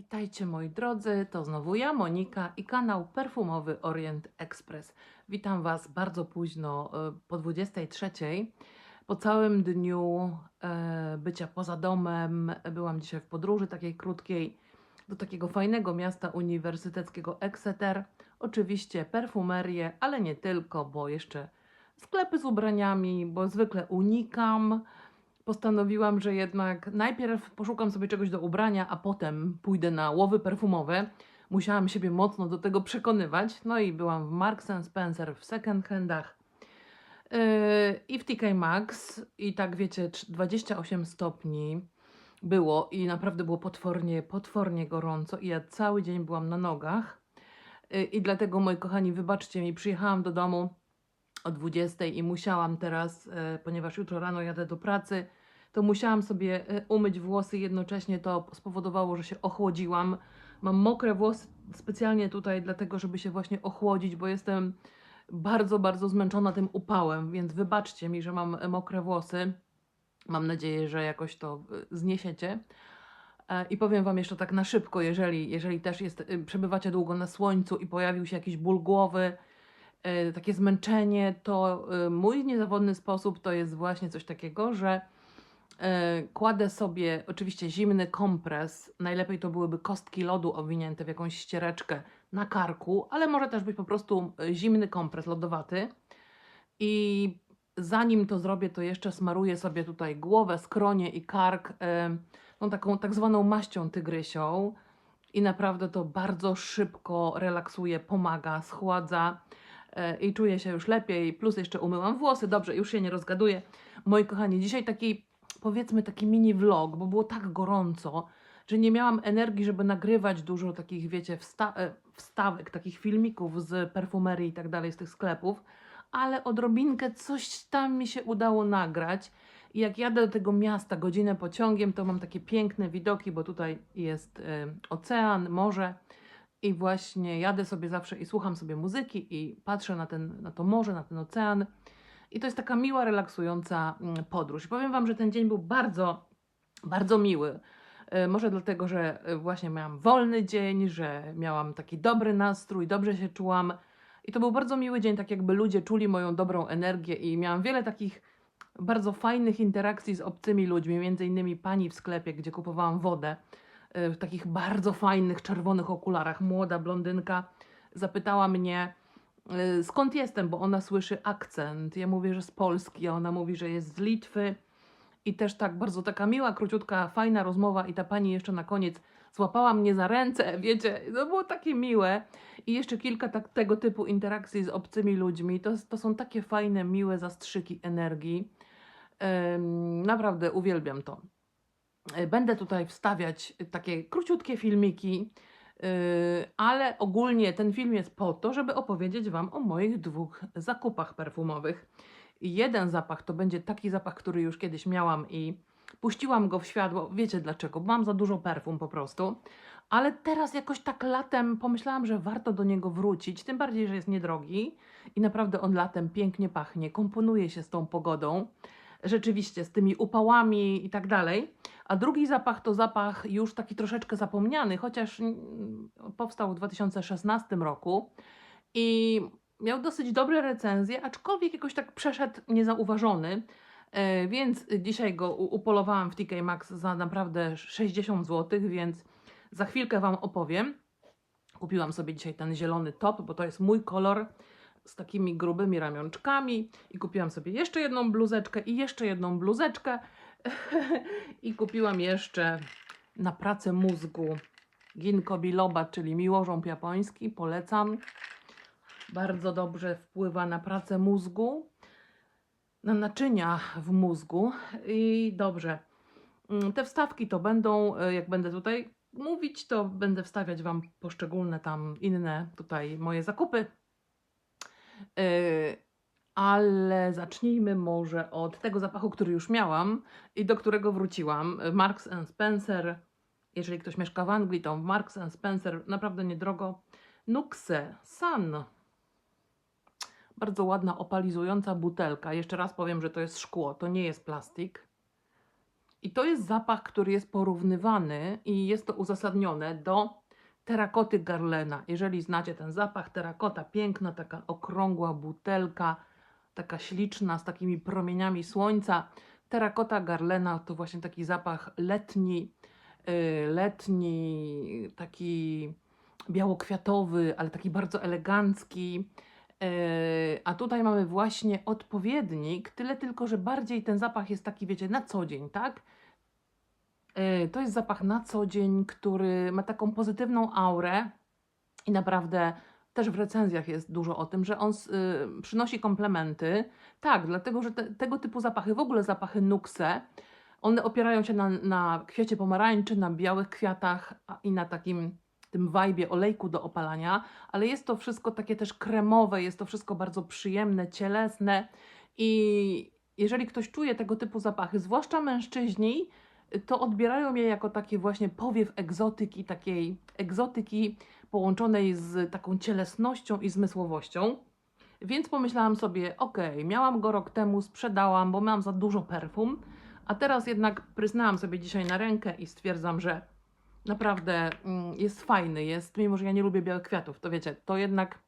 Witajcie moi drodzy, to znowu ja, Monika i kanał perfumowy Orient Express. Witam Was bardzo późno, e, po 23. Po całym dniu e, bycia poza domem, byłam dzisiaj w podróży takiej krótkiej do takiego fajnego miasta uniwersyteckiego Exeter. Oczywiście perfumerię, ale nie tylko, bo jeszcze sklepy z ubraniami, bo zwykle unikam postanowiłam, że jednak najpierw poszukam sobie czegoś do ubrania, a potem pójdę na łowy perfumowe. Musiałam siebie mocno do tego przekonywać. No i byłam w Marks Spencer w second handach yy, i w TK Maxx. I tak wiecie, trz- 28 stopni było i naprawdę było potwornie, potwornie gorąco. I ja cały dzień byłam na nogach. Yy, I dlatego, moi kochani, wybaczcie mi, przyjechałam do domu o 20 i musiałam teraz, e, ponieważ jutro rano jadę do pracy, to musiałam sobie e, umyć włosy jednocześnie. To spowodowało, że się ochłodziłam. Mam mokre włosy specjalnie tutaj, dlatego żeby się właśnie ochłodzić, bo jestem bardzo, bardzo zmęczona tym upałem, więc wybaczcie mi, że mam e, mokre włosy. Mam nadzieję, że jakoś to e, zniesiecie. I powiem Wam jeszcze tak na szybko, jeżeli, jeżeli też jest, przebywacie długo na słońcu i pojawił się jakiś ból głowy, takie zmęczenie, to mój niezawodny sposób to jest właśnie coś takiego, że kładę sobie oczywiście zimny kompres, najlepiej to byłyby kostki lodu owinięte w jakąś ściereczkę na karku, ale może też być po prostu e, zimny kompres lodowaty. I zanim to zrobię, to jeszcze smaruję sobie tutaj głowę, skronie i kark e, tą taką tak zwaną maścią tygrysią i naprawdę to bardzo szybko relaksuje, pomaga, schładza e, i czuję się już lepiej, plus jeszcze umyłam włosy, dobrze, już się nie rozgaduję. Moi kochani, dzisiaj taki, powiedzmy taki mini vlog, bo było tak gorąco, że nie miałam energii, żeby nagrywać dużo takich, wiecie, wsta e, wstawek, takich filmików z perfumerii i tak dalej, z tych sklepów, ale odrobinkę coś tam mi się udało nagrać. I jak jadę do tego miasta godzinę pociągiem, to mam takie piękne widoki, bo tutaj jest e, ocean, morze. I właśnie jadę sobie zawsze i słucham sobie muzyki i patrzę na, ten, na to morze, na ten ocean. I to jest taka miła, relaksująca mm, podróż. Powiem Wam, że ten dzień był bardzo, bardzo miły. E, Może dlatego, że e, właśnie miałam wolny dzień, że miałam taki dobry nastrój, dobrze się czułam. I to był bardzo miły dzień, tak jakby ludzie czuli moją dobrą energię i miałam wiele takich bardzo fajnych interakcji z obcymi ludźmi, między innymi pani w sklepie, gdzie kupowałam wodę e, w takich bardzo fajnych czerwonych okularach. Młoda blondynka zapytała mnie, skąd jestem, bo ona słyszy akcent. Ja mówię, że z Polski, a ona mówi, że jest z Litwy. I też tak bardzo taka miła, króciutka, fajna rozmowa i ta pani jeszcze na koniec złapała mnie za ręce, wiecie, to było takie miłe. I jeszcze kilka tak, tego typu interakcji z obcymi ludźmi. To, to są takie fajne, miłe zastrzyki energii. Em, naprawdę uwielbiam to. E, Będę tutaj wstawiać takie króciutkie filmiki, ale ogólnie ten film jest po to, żeby opowiedzieć Wam o moich dwóch zakupach perfumowych. Jeden zapach to będzie taki zapach, który już kiedyś miałam i puściłam go w świat, bo wiecie dlaczego, bo mam za dużo perfum po prostu. Ale teraz jakoś tak latem pomyślałam, że warto do niego wrócić, tym bardziej, że jest niedrogi i naprawdę on latem pięknie pachnie, komponuje się z tą pogodą rzeczywiście z tymi upałami i tak dalej. A drugi zapach to zapach już taki troszeczkę zapomniany, chociaż mm, powstał w 2016 roku i miał dosyć dobre recenzje, aczkolwiek jakoś tak przeszedł niezauważony. E, Więc dzisiaj go upolowałam w TK Maxx za naprawdę 60 zł, więc za chwilkę Wam opowiem. Kupiłam sobie dzisiaj ten zielony top, bo to jest mój kolor z takimi grubymi ramionczkami i kupiłam sobie jeszcze jedną bluzeczkę i jeszcze jedną bluzeczkę i kupiłam jeszcze na pracę mózgu ginkgo biloba, czyli miłożąb japoński, polecam. Bardzo dobrze wpływa na pracę mózgu, na naczynia w mózgu i dobrze. Mm, Te wstawki to będą, e, jak będę tutaj mówić, to będę wstawiać Wam poszczególne tam inne tutaj moje zakupy. Yy, ale zacznijmy może od tego zapachu, który już miałam i do którego wróciłam. Marks Spencer. Jeżeli ktoś mieszka w Anglii, to Marks Spencer naprawdę niedrogo. Nuxe Sun. Bardzo ładna, opalizująca butelka. Jeszcze raz powiem, że to jest szkło, to nie jest plastik. I to jest zapach, który jest porównywany i jest to uzasadnione do terakoty Garlena. Jeżeli znacie ten zapach, terakota piękna, taka okrągła butelka, taka śliczna, z takimi promieniami słońca. Terakota Garlena to właśnie taki zapach letni, yy, letni, taki białokwiatowy, ale taki bardzo elegancki. Yy, A tutaj mamy właśnie odpowiednik, tyle tylko, że bardziej ten zapach jest taki, wiecie, na co dzień, tak? Yy, To jest zapach na co dzień, który ma taką pozytywną aurę i naprawdę też w recenzjach jest dużo o tym, że on y, przynosi komplementy. Tak, dlatego, że te, tego typu zapachy, w ogóle zapachy nukse, one opierają się na, na kwiecie pomarańczy, na białych kwiatach i na takim tym wajbie olejku do opalania, ale jest to wszystko takie też kremowe, jest to wszystko bardzo przyjemne, cielesne i jeżeli ktoś czuje tego typu zapachy, zwłaszcza mężczyźni, to odbierają je jako taki właśnie powiew egzotyki, takiej egzotyki połączonej z taką cielesnością i zmysłowością. Więc pomyślałam sobie, okej, miałam go rok temu, sprzedałam, bo miałam za dużo perfum, a teraz jednak pryznałam sobie dzisiaj na rękę i stwierdzam, że naprawdę mm, jest fajny, jest, mimo że ja nie lubię białych kwiatów, to wiecie, to jednak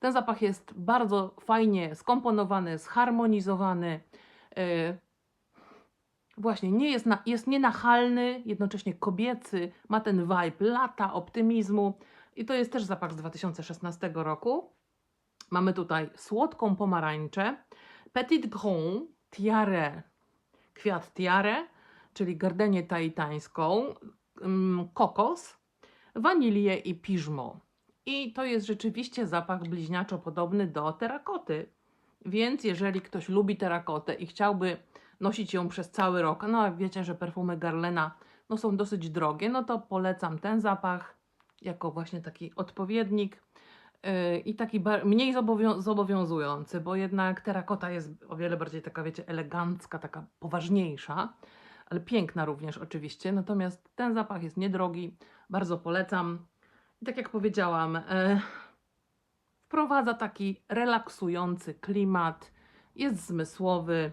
ten zapach jest bardzo fajnie skomponowany, zharmonizowany. Yy, właśnie, nie jest, na, jest nienachalny, jednocześnie kobiecy, ma ten vibe lata, optymizmu. I to jest też zapach z 2016 roku. Mamy tutaj słodką pomarańczę, Petit Grand, tiare, kwiat tiare, czyli gardenię taitańską, ym, kokos, wanilię i piżmo. I to jest rzeczywiście zapach bliźniaczo podobny do terakoty. Więc jeżeli ktoś lubi terakotę i chciałby nosić ją przez cały rok, no a wiecie, że perfumy Garlena no, są dosyć drogie, no to polecam ten zapach jako właśnie taki odpowiednik yy, i taki mniej zobowią- zobowiązujący, bo jednak terakota jest o wiele bardziej taka, wiecie, elegancka, taka poważniejsza, ale piękna również oczywiście. Natomiast ten zapach jest niedrogi, bardzo polecam. I tak jak powiedziałam, e, wprowadza taki relaksujący klimat, jest zmysłowy,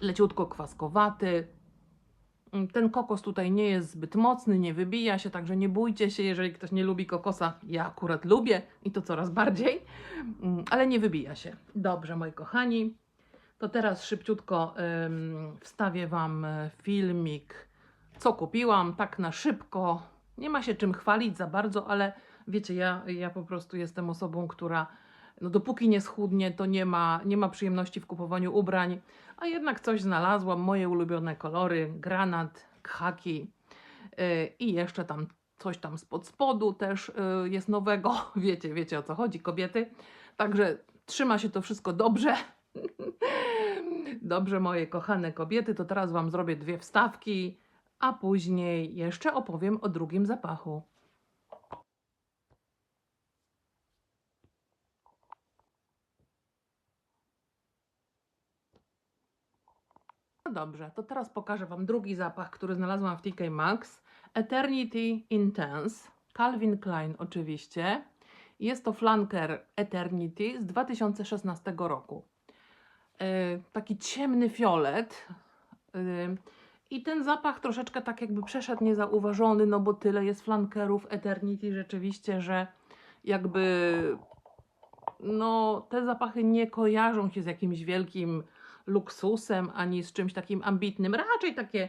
leciutko kwaskowaty. Mm, Ten kokos tutaj nie jest zbyt mocny, nie wybija się, także nie bójcie się, jeżeli ktoś nie lubi kokosa. Ja akurat lubię i to coraz bardziej, Mm, ale nie wybija się. Dobrze, moi kochani, to teraz szybciutko wstawię Wam e, filmik, co kupiłam, tak na szybko. Nie ma się czym chwalić za bardzo, ale wiecie, ja, ja po prostu jestem osobą, która no dopóki nie schudnie, to nie ma, nie ma przyjemności w kupowaniu ubrań, a jednak coś znalazłam, moje ulubione kolory, granat, khaki yy, i jeszcze tam coś tam spod spodu też yy, jest nowego, wiecie, wiecie o co chodzi, kobiety, także trzyma się to wszystko dobrze. Dobrze, moje kochane kobiety, to teraz Wam zrobię dwie wstawki, a później jeszcze opowiem o drugim zapachu. Dobrze, to teraz pokażę Wam drugi zapach, który znalazłam w TK Maxx. Eternity Intense, Calvin Klein oczywiście. Jest to flanker Eternity z 2016 roku. Yy, taki ciemny fiolet. Yy, I ten zapach troszeczkę tak jakby przeszedł niezauważony, no bo tyle jest flankerów Eternity rzeczywiście, że jakby no te zapachy nie kojarzą się z jakimś wielkim luksusem ani z czymś takim ambitnym. Raczej takie,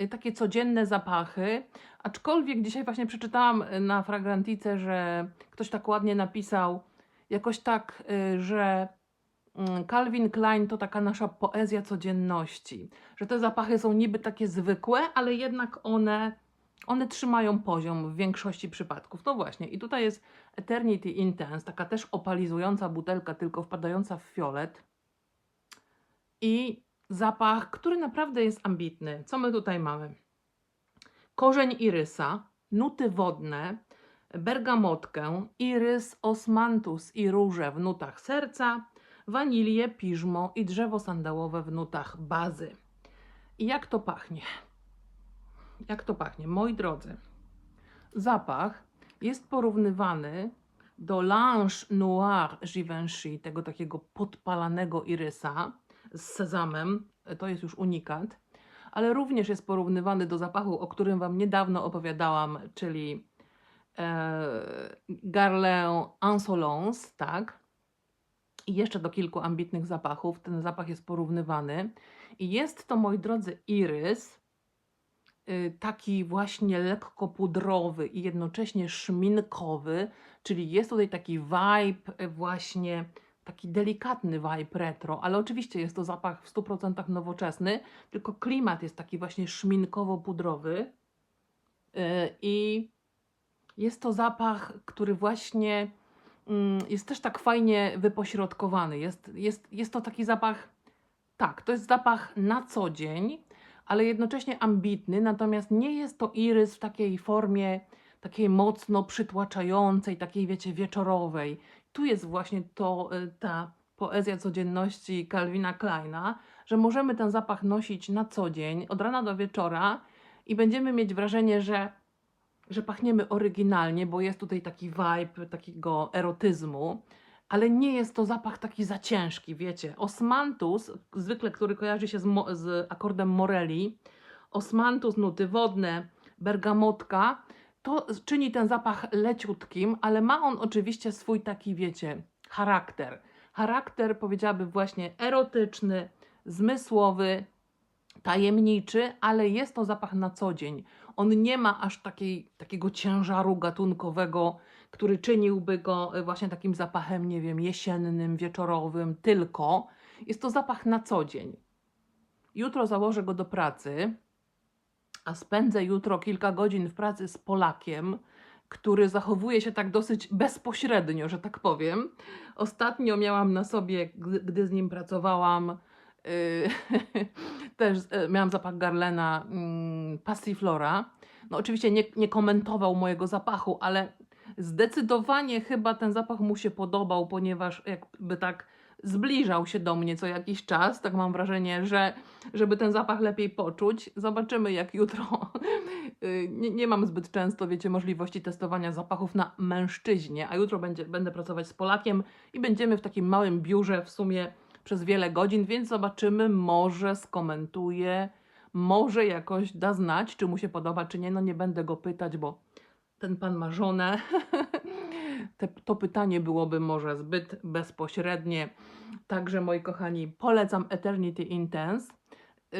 y, takie codzienne zapachy. Aczkolwiek dzisiaj właśnie przeczytałam y, na Fragrantice, że ktoś tak ładnie napisał, jakoś tak, y, że mm, Calvin Klein to taka nasza poezja codzienności. Że te zapachy są niby takie zwykłe, ale jednak one, one trzymają poziom w większości przypadków. No właśnie, i tutaj jest Eternity Intense, taka też opalizująca butelka, tylko wpadająca w fiolet. I zapach, który naprawdę jest ambitny. Co my tutaj mamy? Korzeń irysa, nuty wodne, bergamotkę, irys, osmantus i róże w nutach serca, wanilię, piżmo i drzewo sandałowe w nutach bazy. I jak to pachnie? Jak to pachnie? Moi drodzy, zapach jest porównywany do Lange Noir Givenchy, tego takiego podpalanego irysa z sezamem. To jest już unikat. ale również jest porównywany do zapachu, o którym Wam niedawno opowiadałam, czyli e, Garlin tak? I jeszcze do kilku ambitnych zapachów. Ten zapach jest porównywany. I jest to, moi drodzy, irys, y, taki właśnie lekko pudrowy i jednocześnie szminkowy, czyli jest tutaj taki vibe y, właśnie, taki delikatny vibe retro, ale oczywiście jest to zapach w 100% nowoczesny, tylko klimat jest taki właśnie szminkowo-pudrowy y, i jest to zapach, który właśnie mm, jest też tak fajnie wypośrodkowany. Jest, jest, jest to taki zapach, tak, to jest zapach na co dzień, ale jednocześnie ambitny, natomiast nie jest to irys w takiej formie takiej mocno przytłaczającej, takiej wiecie, wieczorowej. Tu jest właśnie to, y, ta poezja codzienności Calvina Kleina, że możemy ten zapach nosić na co dzień, od rana do wieczora i będziemy mieć wrażenie, że że pachniemy oryginalnie, bo jest tutaj taki vibe takiego erotyzmu, ale nie jest to zapach taki za ciężki, wiecie. Osmantus, zwykle, który kojarzy się z, z akordem Morelli, osmantus, nuty wodne, bergamotka, to czyni ten zapach leciutkim, ale ma on oczywiście swój taki, wiecie, charakter. Charakter, powiedziałabym, właśnie erotyczny, zmysłowy, tajemniczy, ale jest to zapach na co dzień. On nie ma aż takiej, takiego ciężaru gatunkowego, który czyniłby go e, właśnie takim zapachem, nie wiem, jesiennym, wieczorowym, tylko jest to zapach na co dzień. Jutro założę go do pracy, a spędzę jutro kilka godzin w pracy z Polakiem, który zachowuje się tak dosyć bezpośrednio, że tak powiem. Ostatnio miałam na sobie, gdy, gdy z nim pracowałam, yy, też yy, miałam zapach Garlena yy, Passiflora. No oczywiście nie, nie komentował mojego zapachu, ale zdecydowanie chyba ten zapach mu się podobał, ponieważ jakby tak zbliżał się do mnie co jakiś czas. Tak mam wrażenie, że żeby ten zapach lepiej poczuć. Zobaczymy jak jutro. Y, nie, nie mam zbyt często, wiecie, możliwości testowania zapachów na mężczyźnie, a jutro będzie, będę pracować z Polakiem i będziemy w takim małym biurze w sumie przez wiele godzin, więc zobaczymy, może skomentuje, może jakoś da znać, czy mu się podoba, czy nie. No nie będę go pytać, bo ten pan ma żonę. Te, to pytanie byłoby może zbyt bezpośrednie. Także moi kochani, polecam Eternity Intense. Yy,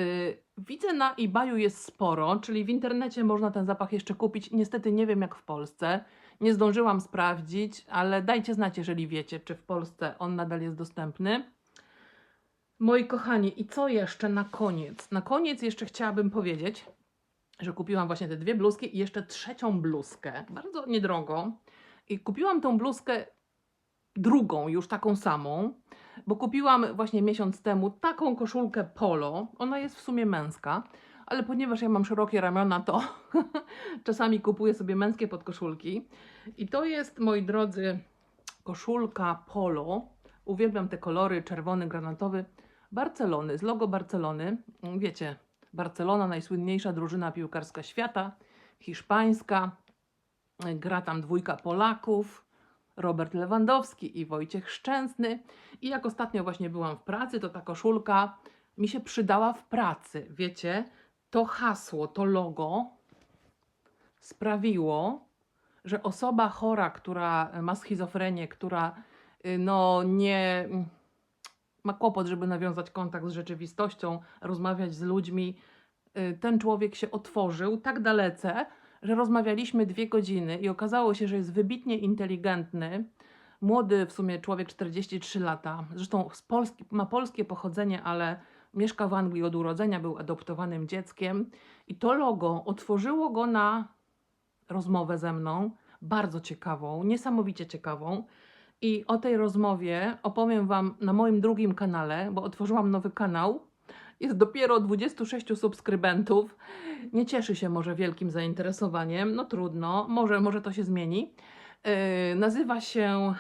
widzę na eBayu jest sporo, czyli w internecie można ten zapach jeszcze kupić. Niestety nie wiem jak w Polsce. Nie zdążyłam sprawdzić, ale dajcie znać, jeżeli wiecie, czy w Polsce on nadal jest dostępny. Moi kochani, i co jeszcze na koniec? Na koniec jeszcze chciałabym powiedzieć, że kupiłam właśnie te dwie bluzki i jeszcze trzecią bluzkę, bardzo niedrogo. I kupiłam tą bluzkę drugą, już taką samą, bo kupiłam właśnie miesiąc temu taką koszulkę polo. Ona jest w sumie męska, ale ponieważ ja mam szerokie ramiona, to czasami kupuję sobie męskie podkoszulki. I to jest, moi drodzy, koszulka polo. Uwielbiam te kolory, czerwony, granatowy. Barcelony, z logo Barcelony. Wiecie, Barcelona, najsłynniejsza drużyna piłkarska świata, hiszpańska. Gra tam dwójka Polaków, Robert Lewandowski i Wojciech Szczęsny. I jak ostatnio właśnie byłam w pracy, to ta koszulka mi się przydała w pracy. Wiecie, to hasło, to logo sprawiło, że osoba chora, która ma schizofrenię, która y, no nie ma kłopot, żeby nawiązać kontakt z rzeczywistością, rozmawiać z ludźmi, y, ten człowiek się otworzył tak dalece, że rozmawialiśmy dwie godziny i okazało się, że jest wybitnie inteligentny, młody w sumie człowiek 43 lata, zresztą Polski, ma polskie pochodzenie, ale mieszka w Anglii od urodzenia, był adoptowanym dzieckiem i to logo otworzyło go na rozmowę ze mną, bardzo ciekawą, niesamowicie ciekawą. I o tej rozmowie opowiem Wam na moim drugim kanale, bo otworzyłam nowy kanał. Jest dopiero 26 subskrybentów. Nie cieszy się może wielkim zainteresowaniem. No trudno, może, może to się zmieni. Yy, nazywa się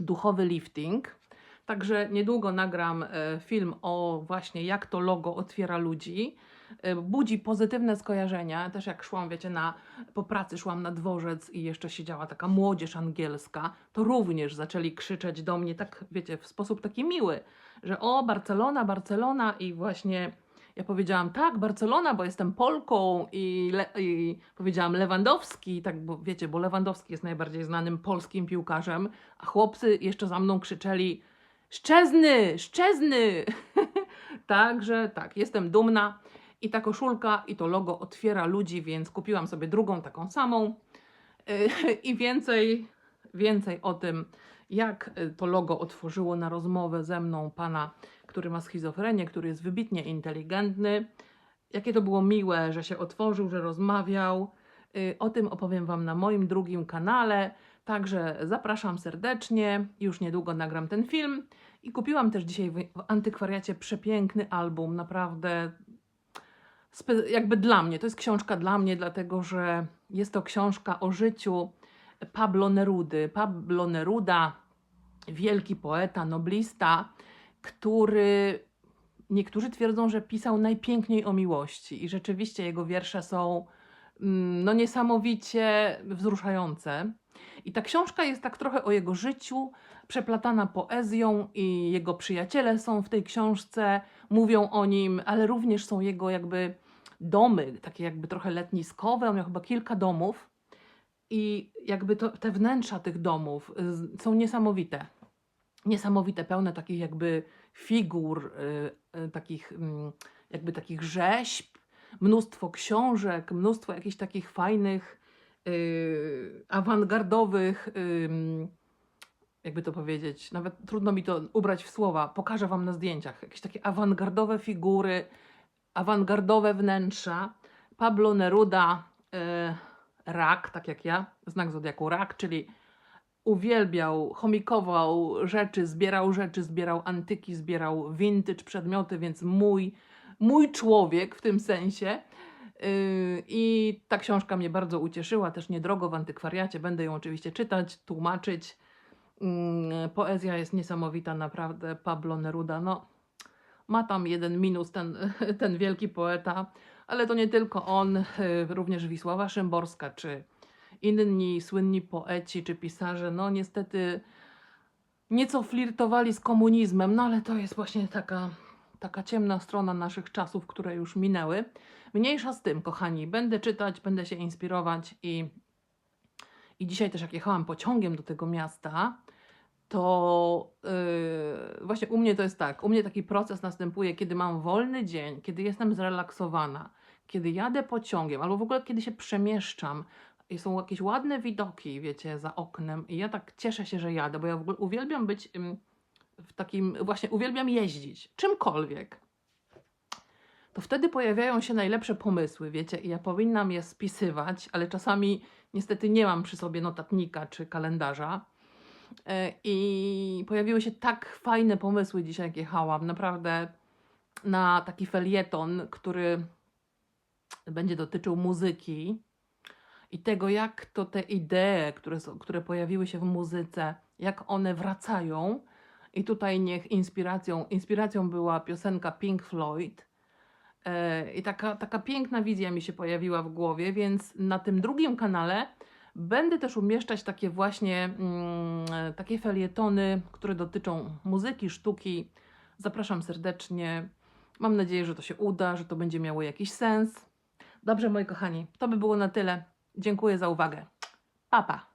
Duchowy Lifting. Także niedługo nagram e, film o właśnie jak to logo otwiera ludzi. E, Budzi pozytywne skojarzenia. Też jak szłam, wiecie, na, po pracy szłam na dworzec i jeszcze siedziała taka młodzież angielska, to również zaczęli krzyczeć do mnie tak, wiecie, w sposób taki miły, że o, Barcelona, Barcelona. I właśnie Ja powiedziałam tak, Barcelona, bo jestem Polką. I, le, i powiedziałam Lewandowski, tak, bo wiecie, bo Lewandowski jest najbardziej znanym polskim piłkarzem, a chłopcy jeszcze za mną krzyczeli Szczezny, Szczezny! Także tak, jestem dumna i ta koszulka i to logo otwiera ludzi, więc kupiłam sobie drugą taką samą Yy, i więcej, więcej o tym, jak y, to logo otworzyło na rozmowę ze mną pana, który ma schizofrenię, który jest wybitnie inteligentny. Jakie to było miłe, że się otworzył, że rozmawiał. Y, O tym opowiem Wam na moim drugim kanale. Także zapraszam serdecznie. Już niedługo nagram ten film. I kupiłam też dzisiaj w antykwariacie przepiękny album. Naprawdę jakby dla mnie. To jest książka dla mnie, dlatego że jest to książka o życiu Pablo Nerudy. Pablo Neruda, wielki poeta, noblista, który niektórzy twierdzą, że pisał najpiękniej o miłości i rzeczywiście jego wiersze są no niesamowicie wzruszające. I ta książka jest tak trochę o jego życiu, przeplatana poezją i jego przyjaciele są w tej książce, mówią o nim, ale również są jego jakby domy, takie jakby trochę letniskowe, on miał chyba kilka domów i jakby to, te wnętrza tych domów y, są niesamowite. Niesamowite, pełne takich jakby figur, y, y, takich mm, jakby takich rzeźb, mnóstwo książek, mnóstwo jakichś takich fajnych, y, awangardowych, ym, jakby to powiedzieć, nawet trudno mi to ubrać w słowa, pokażę Wam na zdjęciach, jakieś takie awangardowe figury, awangardowe wnętrza. Pablo Neruda, y, rak, tak jak ja, znak zodiaku rak, czyli uwielbiał, chomikował rzeczy, zbierał rzeczy, zbierał antyki, zbierał vintage przedmioty, więc mój, mój człowiek w tym sensie. Yy, I ta książka mnie bardzo ucieszyła, też niedrogo w antykwariacie. Będę ją oczywiście czytać, tłumaczyć. Yy, Poezja jest niesamowita, naprawdę. Pablo Neruda, no, ma tam jeden minus, ten, ten wielki poeta, ale to nie tylko on, yy, również Wisława Szymborska, czy inni słynni poeci czy pisarze, no niestety nieco flirtowali z komunizmem, no ale to jest właśnie taka, taka ciemna strona naszych czasów, które już minęły. Mniejsza z tym, kochani, będę czytać, będę się inspirować i, i dzisiaj też jak jechałam pociągiem do tego miasta, to yy, właśnie u mnie to jest tak, u mnie taki proces następuje, kiedy mam wolny dzień, kiedy jestem zrelaksowana, kiedy jadę pociągiem, albo w ogóle kiedy się przemieszczam, i są jakieś ładne widoki, wiecie, za oknem i ja tak cieszę się, że jadę, bo ja w ogóle uwielbiam być ym, w takim, właśnie uwielbiam jeździć, czymkolwiek. To wtedy pojawiają się najlepsze pomysły, wiecie, i ja powinnam je spisywać, ale czasami niestety nie mam przy sobie notatnika czy kalendarza. E, I pojawiły się tak fajne pomysły dzisiaj, jak jechałam, naprawdę na taki felieton, który będzie dotyczył muzyki i tego, jak to te idee, które, które pojawiły się w muzyce, jak one wracają. I tutaj niech inspiracją, inspiracją była piosenka Pink Floyd. E, I taka, taka piękna wizja mi się pojawiła w głowie, więc na tym drugim kanale będę też umieszczać takie właśnie mm, takie felietony, które dotyczą muzyki, sztuki. Zapraszam serdecznie. Mam nadzieję, że to się uda, że to będzie miało jakiś sens. Dobrze, moi kochani, to by było na tyle. Dziękuję za uwagę. Papa. Pa.